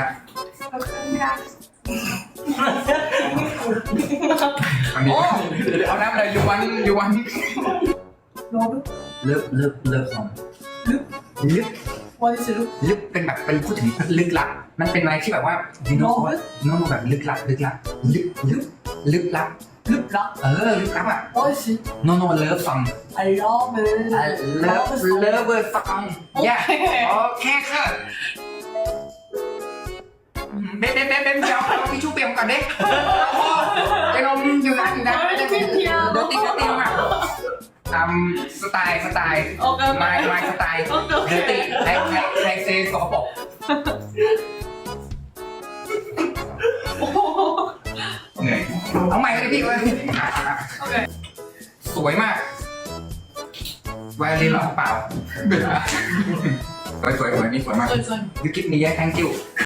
ละขอบคุณค่ะอันนี้เอาน้ำอะไรยูวันยูวันโนบุเลิฟเลิฟเลิฟซองลึกลึกวันนี้สรุปลึกเป็นแบบเป็นพูดถึงลึกลับ มันเป็นอะไรที่แบบว่าดิโนโนบุโนโนแบบลึกลับลึกลับลึกลึกลึกลับลึกลับเออลึกลับอะโอ้ยสิโนโนเลิฟซอง I love it เลิฟเลิฟเวอร์ซองย่าโอเคค่ะ เบ๊ะเบ๊ะเบ๊ะเบ๊ะเดี๋ยวเอาทิชชู่เปียกก่อนเด็กไอ้นมอยู่ร้านอยู่นะเดี๋ยวติ๊กเดี๋ยวติ๊กมาทำสไตล์สไตล์ไม่ไม่สไตล์เดอร์ตี้ไทยไทยไทเซสกปรกโอ้โหเหนื่อยเอาใหม่เลยพี่เลยโอเคสวยมากไวโอลินหรอเปล่าสวยสวยสวยนี่สวยมากย you give me yeah thank you